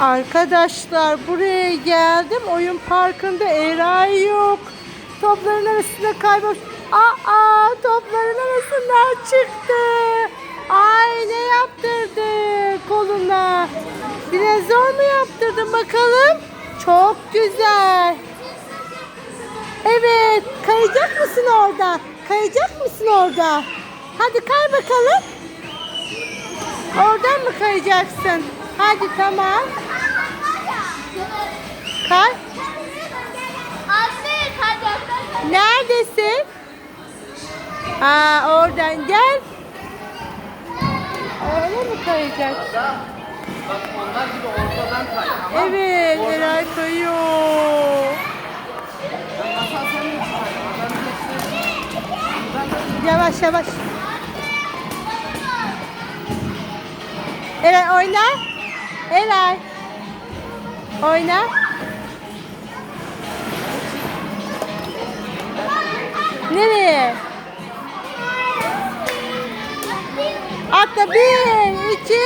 Arkadaşlar buraya geldim. Oyun parkında Eray yok. Topların arasında kaybolmuş. Aa topların arasından çıktı. Ay ne yaptırdı koluna? Dinozor mu yaptırdın bakalım? Çok güzel. Evet, kayacak mısın orada? Kayacak mısın orada? Hadi kay bakalım. Oradan mı kayacaksın? Hadi tamam. Kay. Neredesin? Aa, oradan gel. Öyle mi kayacaksın? Bak onlar gibi ortadan kay. Evet, Eray kayıyor. Yavaş yavaş. Eray oyna. Eray. Oyna. Nereye? Atla bir, iki,